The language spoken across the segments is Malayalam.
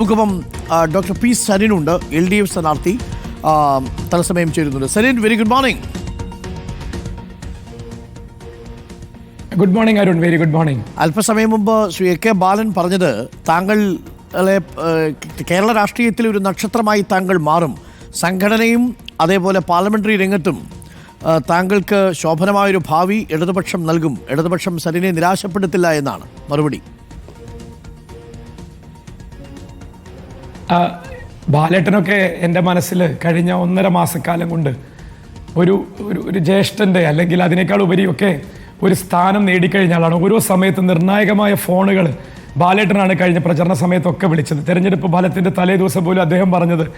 നമുക്കിപ്പം ഡോക്ടർ പി സരിനുണ്ട് എൽ ഡി എഫ് സ്ഥാനാർത്ഥി തലസമയം ചേരുന്നുണ്ട്. Sarin very good morning good morning Arun very good morning അല്പസമയം മുമ്പ് ശ്രീ എ കെ ബാലൻ പറഞ്ഞത് താങ്കൾ കേരള രാഷ്ട്രീയത്തിൽ ഒരു നക്ഷത്രമായി താങ്കൾ മാറും. സംഘടനയും അതേപോലെ പാർലമെന്ററി രംഗത്തും താങ്കൾക്ക് ശോഭനമായൊരു ഭാവി ഇടതുപക്ഷം നൽകും. ഇടതുപക്ഷം സരിനെ നിരാശപ്പെടുത്തില്ല എന്നാണ്. മറുപടി. ബാലേട്ടനൊക്കെ എന്റെ മനസ്സിൽ കഴിഞ്ഞ ഒന്നര മാസക്കാലം കൊണ്ട് ഒരു ഒരു ഒരു ജ്യേഷ്ഠന്റെ അല്ലെങ്കിൽ അതിനേക്കാൾ ഉപരിയൊക്കെ ഒരു സ്ഥാനം നേടിക്കഴിഞ്ഞ ആളാണ്. ഓരോ സമയത്ത് നിർണായകമായ ഫോണുകൾ ബാലേട്ടനാണ് കഴിഞ്ഞ പ്രചരണ സമയത്തൊക്കെ വിളിച്ചത്. തെരഞ്ഞെടുപ്പ് ഫലത്തിന്റെ തലേ ദിവസം പോലും അദ്ദേഹം പറഞ്ഞത്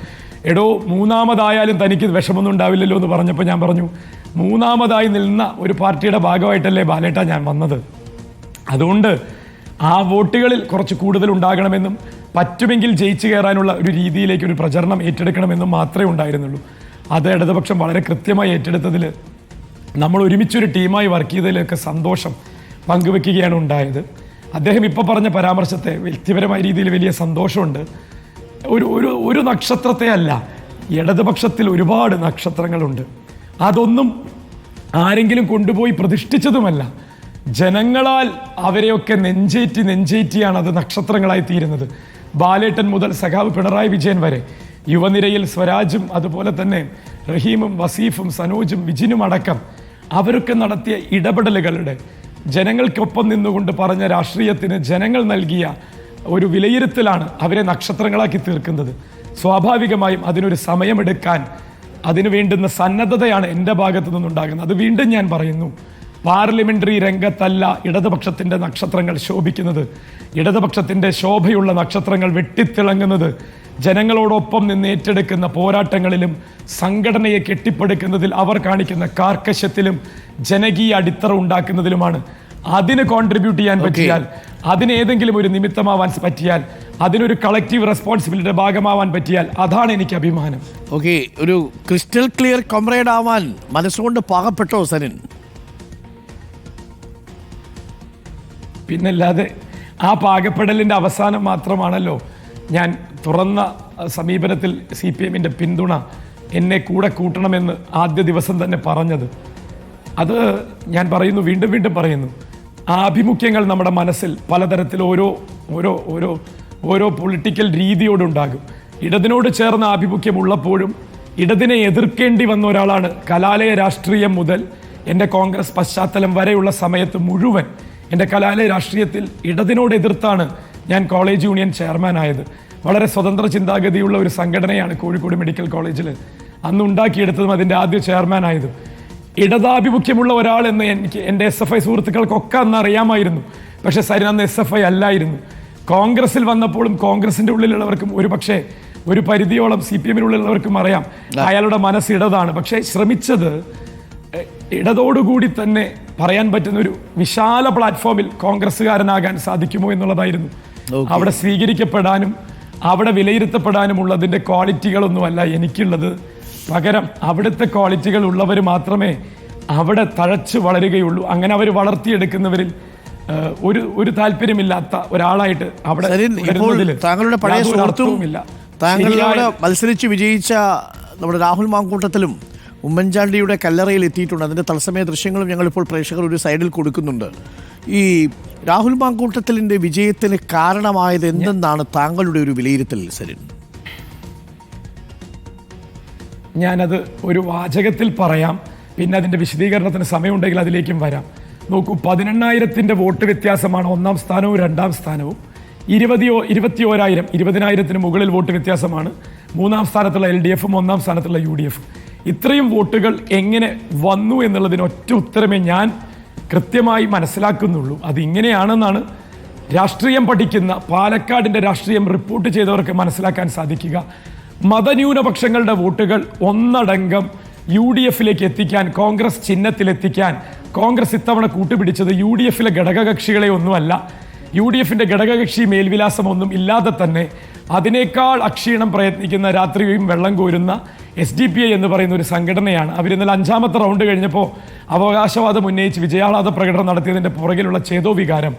എടോ മൂന്നാമതായാലും തനിക്ക് വിഷമൊന്നും ഉണ്ടാവില്ലല്ലോ എന്ന് പറഞ്ഞപ്പോൾ ഞാൻ പറഞ്ഞു മൂന്നാമതായി നിന്ന ഒരു പാർട്ടിയുടെ ഭാഗമായിട്ടല്ലേ ബാലേട്ട ഞാൻ വന്നത്? അതുകൊണ്ട് ആ വോട്ടുകളിൽ കുറച്ച് കൂടുതൽ ഉണ്ടാകണമെന്നും പറ്റുമെങ്കിൽ ജയിച്ചു കയറാനുള്ള ഒരു രീതിയിലേക്ക് ഒരു പ്രചരണം ഏറ്റെടുക്കണമെന്നും മാത്രമേ ഉണ്ടായിരുന്നുള്ളൂ. അത് ഇടതുപക്ഷം വളരെ കൃത്യമായി ഏറ്റെടുത്തതിൽ നമ്മൾ ഒരുമിച്ചൊരു ടീമായി വർക്ക് ചെയ്തതിലൊക്കെ സന്തോഷം പങ്കുവെക്കുകയാണ് ഉണ്ടായത്. അദ്ദേഹം ഇപ്പോൾ പറഞ്ഞ പരാമർശത്തെ വ്യക്തിപരമായ രീതിയിൽ വലിയ സന്തോഷമുണ്ട്. ഒരു ഒരു ഒരു നക്ഷത്രത്തെ അല്ല ഇടതുപക്ഷത്തിൽ ഒരുപാട് നക്ഷത്രങ്ങളുണ്ട്. അതൊന്നും ആരെങ്കിലും കൊണ്ടുപോയി പ്രതിഷ്ഠിച്ചതുമല്ല. ജനങ്ങളാൽ അവരെയൊക്കെ നെഞ്ചേറ്റി നെഞ്ചേറ്റിയാണ് അത് നക്ഷത്രങ്ങളായി തീരുന്നത്. ബാലേട്ടൻ മുതൽ സഖാവ് പിണറായി വിജയൻ വരെ. യുവനിരയിൽ സ്വരാജും അതുപോലെ തന്നെ റഹീമും വസീഫും സനോജും വിജിനും അടക്കം അവരൊക്കെ നടത്തിയ ഇടപെടലുകളുടെ ജനങ്ങൾക്കൊപ്പം നിന്നുകൊണ്ട് പറഞ്ഞ രാഷ്ട്രീയത്തിന് ജനങ്ങൾ നൽകിയ ഒരു വിലയിരുത്തലാണ് അവരെ നക്ഷത്രങ്ങളാക്കി തീർക്കുന്നത്. സ്വാഭാവികമായും അതിനൊരു സമയമെടുക്കാൻ അതിനു വേണ്ടുന്ന സന്നദ്ധതയാണ് എന്റെ ഭാഗത്തു നിന്നുണ്ടാകുന്നത്. അത് വീണ്ടും ഞാൻ പറയുന്നു. പാർലമെന്ററി രംഗത്തല്ല ഇടതുപക്ഷത്തിന്റെ നക്ഷത്രങ്ങൾ ശോഭിക്കുന്നത്. ഇടതുപക്ഷത്തിന്റെ ശോഭയുള്ള നക്ഷത്രങ്ങൾ വെട്ടിത്തിളങ്ങുന്നത്. ജനങ്ങളോടൊപ്പം നിന്ന് ഏറ്റെടുക്കുന്ന പോരാട്ടങ്ങളിലും സംഘടനയെ കെട്ടിപ്പടുക്കുന്നതിൽ അവർ കാണിക്കുന്ന കാർക്കശ്യത്തിലും ജനകീയ അടിത്തറ ഉണ്ടാക്കുന്നതിലുമാണ്. അതിന് കോൺട്രിബ്യൂട്ട് ചെയ്യാൻ പറ്റിയാൽ അതിന് ഏതെങ്കിലും ഒരു നിമിത്തമാവാൻ പറ്റിയാൽ അതിനൊരു കളക്റ്റീവ് റെസ്പോൺസിബിലിറ്റിയുടെ ഭാഗമാവാൻ പറ്റിയാൽ അതാണ് എനിക്ക് അഭിമാനം. ഓക്കെ ഒരു ക്രിസ്റ്റൽ ക്ലിയർ കോംറേഡ് ആവാൻ മനസ്സുകൊണ്ട് പാകപ്പെട്ടോ സരിൻ? പിന്നല്ലാതെ ആ പാകപ്പെടലിന്റെ അവസാനം മാത്രമാണല്ലോ ഞാൻ തുറന്ന സമീപനത്തിൽ സി പി എമ്മിന്റെ പിന്തുണ എന്നെ കൂടെ കൂട്ടണമെന്ന് ആദ്യ ദിവസം തന്നെ പറഞ്ഞത്. അത് ഞാൻ പറയുന്നു വീണ്ടും വീണ്ടും പറയുന്നു. ആഭിമുഖ്യങ്ങൾ നമ്മുടെ മനസ്സിൽ പലതരത്തിൽ ഓരോ ഓരോ ഓരോ ഓരോ പൊളിറ്റിക്കൽ രീതിയോടുണ്ടാകും ഇടതിനോട് ചേർന്ന ആഭിമുഖ്യം ഉള്ളപ്പോഴും ഇടതിനെ എതിർക്കേണ്ടി വന്ന ഒരാളാണ് കലാലയ രാഷ്ട്രീയം മുതൽ എന്റെ കോൺഗ്രസ് പശ്ചാത്തലം വരെയുള്ള സമയത്ത് മുഴുവൻ എന്റെ കലാലയ രാഷ്ട്രീയത്തിൽ ഇടതിനോട് എതിർത്താണ് ഞാൻ കോളേജ് യൂണിയൻ ചെയർമാനായത് വളരെ സ്വതന്ത്ര ചിന്താഗതിയുള്ള ഒരു സംഘടനയാണ് കോഴിക്കോട് മെഡിക്കൽ കോളേജിൽ. അന്ന് ഉണ്ടാക്കിയെടുത്തതും അതിന്റെ ആദ്യ ചെയർമാനായതും ഇടതാഭിമുഖ്യമുള്ള ഒരാൾ എന്ന് എനിക്ക് എന്റെ എസ് എഫ് ഐ സുഹൃത്തുക്കൾക്കൊക്കെ അന്ന് അറിയാമായിരുന്നു. പക്ഷേ സരിൻ അന്ന് എസ് എഫ് ഐ അല്ലായിരുന്നു. കോൺഗ്രസിൽ വന്നപ്പോഴും കോൺഗ്രസിന്റെ ഉള്ളിലുള്ളവർക്കും ഒരു പക്ഷേ ഒരു പരിധിയോളം സി പി എമ്മിനുള്ളിലുള്ളവർക്കും അറിയാം. അയാളുടെ മനസ്സ് ഇടതാണ്. പക്ഷേ ശ്രമിച്ചത് ഇടതോടുകൂടി തന്നെ പറയാൻ പറ്റുന്ന ഒരു വിശാല പ്ലാറ്റ്ഫോമിൽ കോൺഗ്രസ്സുകാരനാകാൻ സാധിക്കുമോ എന്നുള്ളതായിരുന്നു. അവിടെ സ്വീകരിക്കപ്പെടാനും അവിടെ വിലയിരുത്തപ്പെടാനുമുള്ളതിന്റെ ക്വാളിറ്റികളൊന്നുമല്ല എനിക്കുള്ളത്. പകരം അവിടുത്തെ ക്വാളിറ്റികൾ ഉള്ളവർ മാത്രമേ അവിടെ തഴച്ചു വളരുകയുള്ളൂ. അങ്ങനെ അവർ വളർത്തിയെടുക്കുന്നവരിൽ ഒരു ഒരു താല്പര്യമില്ലാത്ത ഒരാളായിട്ട് അവിടെ താങ്കളുടെ പഴയ സുഹൃത്തും. താങ്കളോട് മത്സരിച്ച് വിജയിച്ച നമ്മുടെ രാഹുൽ മാങ്കൂട്ടത്തിലും ഉമ്മൻചാണ്ടിയുടെ കല്ലറയിൽ എത്തിയിട്ടുണ്ട്. അതിന്റെ തത്സമയ ദൃശ്യങ്ങളും ഞങ്ങളിപ്പോൾ പ്രേക്ഷകർ ഒരു സൈഡിൽ കൊടുക്കുന്നുണ്ട്. ഈ രാഹുൽ മാങ്കൂട്ടത്തിലിന്റെ വിജയത്തിന് കാരണമായത് എന്തെന്നാണ് താങ്കളുടെ ഒരു വിലയിരുത്തൽ സരിൻ? ഞാനത് ഒരു വാചകത്തിൽ പറയാം. പിന്നെ അതിന്റെ വിശദീകരണത്തിന് സമയമുണ്ടെങ്കിൽ അതിലേക്കും വരാം. നോക്കൂ പതിനെണ്ണായിരത്തിന്റെ വോട്ട് വ്യത്യാസമാണ് ഒന്നാം സ്ഥാനവും രണ്ടാം സ്ഥാനവും. ഇരുപതിയോ ഓരായിരം ഇരുപതിനായിരത്തിന് മുകളിൽ വോട്ട് വ്യത്യാസമാണ് മൂന്നാം സ്ഥാനത്തുള്ള എൽ ഡി എഫും ഒന്നാം സ്ഥാനത്തുള്ള യു ഡി എഫും. ഇത്രയും വോട്ടുകൾ എങ്ങനെ വന്നു എന്നുള്ളതിന് ഒറ്റ ഉത്തരമേ ഞാൻ കൃത്യമായി മനസ്സിലാക്കുന്നുള്ളൂ. അതിങ്ങനെയാണെന്നാണ് രാഷ്ട്രീയം പഠിക്കുന്ന പാലക്കാടിന്റെ രാഷ്ട്രീയം റിപ്പോർട്ട് ചെയ്തവർക്ക് മനസ്സിലാക്കാൻ സാധിക്കുക. മതന്യൂനപക്ഷങ്ങളുടെ വോട്ടുകൾ ഒന്നടങ്കം യു ഡി എഫിലേക്ക് എത്തിക്കാൻ കോൺഗ്രസ് ചിഹ്നത്തിലെത്തിക്കാൻ കോൺഗ്രസ് ഇത്തവണ കൂട്ടുപിടിച്ചത് യു ഡി എഫിലെ ഘടകകക്ഷികളെ ഒന്നുമല്ല. യു ഡി എഫിന്റെ ഘടകകക്ഷി മേൽവിലാസമൊന്നും ഇല്ലാതെ തന്നെ അതിനേക്കാൾ അക്ഷീണം പ്രയത്നിക്കുന്ന രാത്രിയും വെള്ളം കോരുന്ന എസ് ഡി പി ഐ എന്ന് പറയുന്ന ഒരു സംഘടനയാണ്. അവരിന്നലെ അഞ്ചാമത്തെ റൗണ്ട് കഴിഞ്ഞപ്പോൾ അവകാശവാദം ഉന്നയിച്ച് വിജയാഹ്ലാദ പ്രകടനം നടത്തിയതിന്റെ പുറകിലുള്ള ചേതോ വികാരം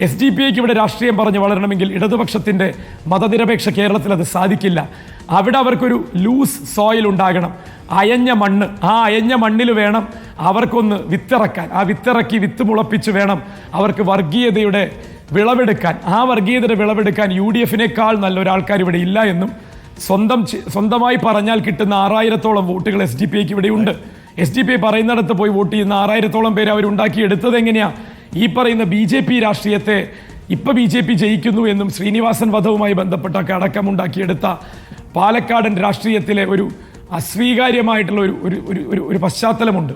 എസ് ഡി പി ഐക്ക് ഇവിടെ രാഷ്ട്രീയം പറഞ്ഞ് വളരണമെങ്കിൽ ഇടതുപക്ഷത്തിന്റെ മതനിരപേക്ഷ കേരളത്തിൽ അത് സാധിക്കില്ല. അവിടെ അവർക്കൊരു ലൂസ് സോയിൽ ഉണ്ടാകണം. അയഞ്ഞ മണ്ണ്. ആ അയഞ്ഞ മണ്ണിൽ വേണം അവർക്കൊന്ന് വിത്തിറക്കാൻ. ആ വിത്തിറക്കി വിത്ത് മുളപ്പിച്ച് വേണം അവർക്ക് വർഗീയതയുടെ വിളവെടുക്കാൻ. ആ വർഗീയതയുടെ വിളവെടുക്കാൻ യു ഡി എഫിനേക്കാൾ നല്ലൊരാൾക്കാർ ഇവിടെ ഇല്ല എന്നും സ്വന്തം സ്വന്തമായി പറഞ്ഞാൽ കിട്ടുന്ന ആറായിരത്തോളം വോട്ടുകൾ എസ് ഡി പി ഐക്ക് ഇവിടെയുണ്ട് എസ് ഡി പി ഐ പറയുന്നിടത്ത് പോയി വോട്ട് ചെയ്യുന്ന ആറായിരത്തോളം പേര് അവരുണ്ടാക്കി എടുത്തത് എങ്ങനെയാണ് ഈ പറയുന്ന ബി ജെ പി രാഷ്ട്രീയത്തെ ഇപ്പൊ ബി ജെ പി ജയിക്കുന്നു എന്നും ശ്രീനിവാസൻ വധവുമായി ബന്ധപ്പെട്ടൊക്കെ അടക്കമുണ്ടാക്കിയെടുത്ത പാലക്കാടൻ രാഷ്ട്രീയത്തിലെ ഒരു അസ്വീകാര്യമായിട്ടുള്ള ഒരു ഒരു ഒരു ഒരു പശ്ചാത്തലമുണ്ട്.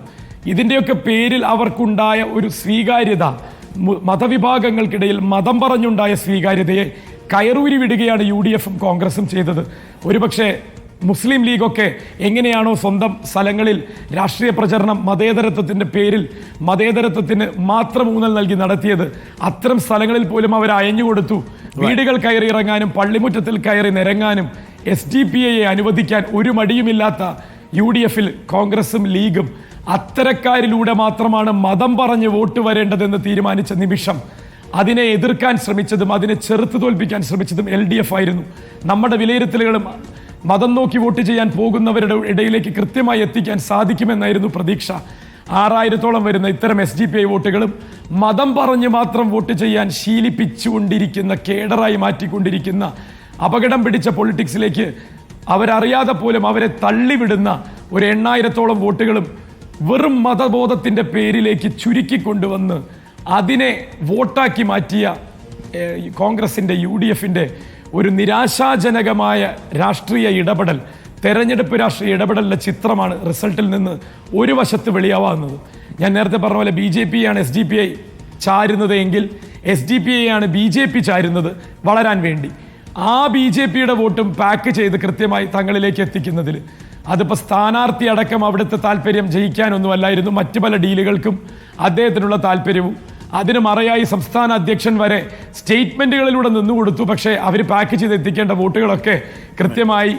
ഇതിന്റെയൊക്കെ പേരിൽ അവർക്കുണ്ടായ ഒരു സ്വീകാര്യത മതവിഭാഗങ്ങൾക്കിടയിൽ മതം പറഞ്ഞുണ്ടായ സ്വീകാര്യതയെ കയറൂരി വിടുകയാണ് യു ഡി എഫും കോൺഗ്രസും ചെയ്തത്. ഒരുപക്ഷെ മുസ്ലിം ലീഗൊക്കെ എങ്ങനെയാണോ സ്വന്തം സ്ഥലങ്ങളിൽ രാഷ്ട്രീയ പ്രചരണം മതേതരത്വത്തിന്റെ പേരിൽ മതേതരത്വത്തിന് മാത്രം ഊന്നൽ നൽകി നടത്തിയത് അത്തരം സ്ഥലങ്ങളിൽ പോലും അവർ അയഞ്ഞു കൊടുത്തു. വീടുകൾ കയറി ഇറങ്ങാനും പള്ളിമുറ്റത്തിൽ കയറി നിരങ്ങാനും എസ് ഡി പി ഐയെ അനുവദിക്കാൻ ഒരു മടിയുമില്ലാത്ത യു ഡി എഫിൽ കോൺഗ്രസും ലീഗും അത്തരക്കാരിലൂടെ മാത്രമാണ് മതം പറഞ്ഞ് വോട്ട് വരേണ്ടതെന്ന് തീരുമാനിച്ച നിമിഷം അതിനെ എതിർക്കാൻ ശ്രമിച്ചതും അതിനെ ചെറുത്ത് തോൽപ്പിക്കാൻ ശ്രമിച്ചതും എൽ ഡി എഫ് ആയിരുന്നു. നമ്മുടെ വിലയിരുത്തലുകളും മതം നോക്കി വോട്ട് ചെയ്യാൻ പോകുന്നവരുടെ ഇടയിലേക്ക് കൃത്യമായി എത്തിക്കാൻ സാധിക്കുമെന്നായിരുന്നു പ്രതീക്ഷ. ആറായിരത്തോളം വരുന്ന ഇത്തരം എസ് ഡി പി ഐ വോട്ടുകളും മതം പറഞ്ഞ് മാത്രം വോട്ട് ചെയ്യാൻ ശീലിപ്പിച്ചുകൊണ്ടിരിക്കുന്ന കേഡറായി മാറ്റിക്കൊണ്ടിരിക്കുന്ന അപകടം പിടിച്ച പൊളിറ്റിക്സിലേക്ക് അവരറിയാതെ പോലും അവരെ തള്ളിവിടുന്ന ഒരു എണ്ണായിരത്തോളം വോട്ടുകളും വെറും മതബോധത്തിന്റെ പേരിലേക്ക് ചുരുക്കിക്കൊണ്ടുവന്ന് അതിനെ വോട്ടാക്കി മാറ്റിയ കോൺഗ്രസിന്റെ യു ഡി എഫിന്റെ ഒരു നിരാശാജനകമായ രാഷ്ട്രീയ ഇടപെടൽ തെരഞ്ഞെടുപ്പ് രാഷ്ട്രീയ ഇടപെടലിന്റെ ചിത്രമാണ് റിസൾട്ടിൽ നിന്ന് ഒരു വശത്ത് വെളിയാവുന്നത് ഞാൻ നേരത്തെ പറഞ്ഞ പോലെ ബി ജെ പി ആണ് എസ് ഡി പി ഐ ചാരുന്നത് എങ്കിൽ എസ് ഡി പി ഐ ആണ് ബി ജെ പി ചാരുന്നത് വളരാൻ വേണ്ടി. ആ ബി ജെ പിയുടെ വോട്ടും പാക്ക് ചെയ്ത് കൃത്യമായി തങ്ങളിലേക്ക് എത്തിക്കുന്നതിൽ. അതിപ്പോൾ സ്ഥാനാർത്ഥി അടക്കം അവിടുത്തെ താല്പര്യം ജയിക്കാനൊന്നുമല്ലായിരുന്നു. മറ്റു പല ഡീലുകൾക്കും അദ്ദേഹത്തിനുള്ള താല്പര്യവും അതിന് മറയായി സംസ്ഥാന അധ്യക്ഷൻ വരെ സ്റ്റേറ്റ്മെന്റുകളിലൂടെ നിന്നു കൊടുത്തു പക്ഷേ അവർ പാക്ക് ചെയ്ത് എത്തിക്കേണ്ട വോട്ടുകളൊക്കെ കൃത്യമായി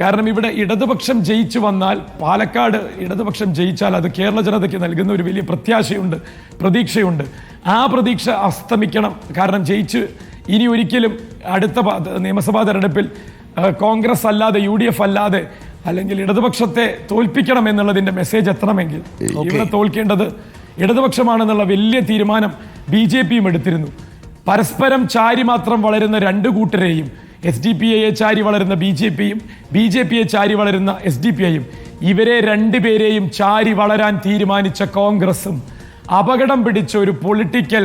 കാരണം ഇവിടെ ഇടതുപക്ഷം ജയിച്ചു വന്നാൽ പാലക്കാട് ഇടതുപക്ഷം ജയിച്ചാൽ അത് കേരള ജനതയ്ക്ക് നൽകുന്ന ഒരു വലിയ പ്രത്യാശയുണ്ട് പ്രതീക്ഷയുണ്ട്. ആ പ്രതീക്ഷ അസ്തമിക്കണം. കാരണം ജയിച്ച് ഇനി ഒരിക്കലും അടുത്ത നിയമസഭാ തെരഞ്ഞെടുപ്പിൽ കോൺഗ്രസ് അല്ലാതെ യു ഡി എഫ് അല്ലാതെ അല്ലെങ്കിൽ ഇടതുപക്ഷത്തെ തോൽപ്പിക്കണം എന്നുള്ളതിന്റെ മെസ്സേജ് എത്തണമെങ്കിൽ ഇവിടെ തോൽക്കേണ്ടത് ഇടതുപക്ഷമാണെന്നുള്ള വലിയ തീരുമാനം ബി ജെ പിയും എടുത്തിരുന്നു. പരസ്പരം ചാരി മാത്രം വളരുന്ന രണ്ട് കൂട്ടരെയും എസ് ഡി പി ഐയെ ചാരി വളരുന്ന ബി ജെ പിയും ബി ജെ പിയെ ചാരി വളരുന്ന എസ് ഡി പി ഐയും ഇവരെ രണ്ടുപേരെയും ചാരി വളരാൻ തീരുമാനിച്ച കോൺഗ്രസും അപകടം പിടിച്ച ഒരു പൊളിറ്റിക്കൽ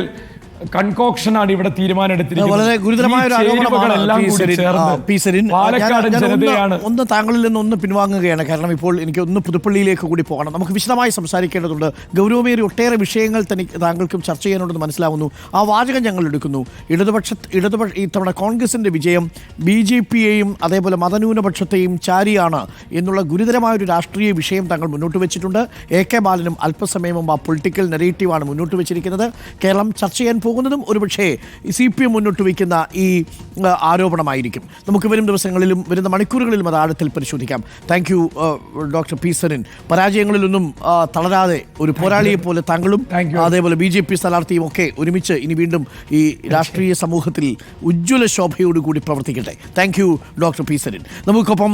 കൺകോക്ഷനാണ് ഇവിടെ തീരുമാനമെടുത്തിരിക്കുന്നത്. വളരെ ഗുരുതരമായ ഒരു ആരോപണമാണ് ജനതയാണ് ഒന്ന് താങ്കളിൽ നിന്ന് ഒന്ന് പിൻവാങ്ങുകയാണ്. കാരണം ഇപ്പോൾ എനിക്ക് ഒന്ന് പുതുപ്പള്ളിയിലേക്ക് കൂടി പോകണം. നമുക്ക് വിശദമായി സംസാരിക്കേണ്ടതുണ്ട്. ഗൗരവമേറിയ ഒട്ടേറെ വിഷയങ്ങൾ തനിക്ക് താങ്കൾക്കും ചർച്ച ചെയ്യാനുണ്ടെന്ന് മനസ്സിലാവുന്നു. ആ വാചകം ഞങ്ങൾ എടുക്കുന്നു. ഇടതുപക്ഷ ഇടതുപക്ഷ ഇത്തവണ കോൺഗ്രസിന്റെ വിജയം ബി ജെ പിയെയും അതേപോലെ മതന്യൂനപക്ഷത്തെയും ചാരിയാണ് എന്നുള്ള ഗുരുതരമായ ഒരു രാഷ്ട്രീയ വിഷയം താങ്കൾ മുന്നോട്ട് വെച്ചിട്ടുണ്ട്. എ കെ ബാലനും അല്പസമയം മുമ്പ് ആ പൊളിറ്റിക്കൽ നെറേറ്റീവാണ് മുന്നോട്ട് വെച്ചിരിക്കുന്നത്. കേരളം ചർച്ച ചെയ്യാൻ പോകുന്നതും ഒരുപക്ഷേ സി പി എം മുന്നോട്ട് വയ്ക്കുന്ന ഈ ആരോപണമായിരിക്കും. നമുക്ക് വരും ദിവസങ്ങളിലും വരുന്ന മണിക്കൂറുകളിലും അത് ആഴത്തിൽ പരിശോധിക്കാം. Thank you doctor P Sarin പരാജയങ്ങളിലൊന്നും തളരാതെ ഒരു പോരാളിയെ പോലെ താങ്കളും അതേപോലെ ബി ജെ പി സ്ഥാനാർത്ഥിയും ഒക്കെ ഒരുമിച്ച് ഇനി വീണ്ടും ഈ രാഷ്ട്രീയ സമൂഹത്തിൽ ഉജ്ജ്വല ശോഭയോടുകൂടി പ്രവർത്തിക്കട്ടെ. Thank you doctor P Sarin നമുക്കൊപ്പം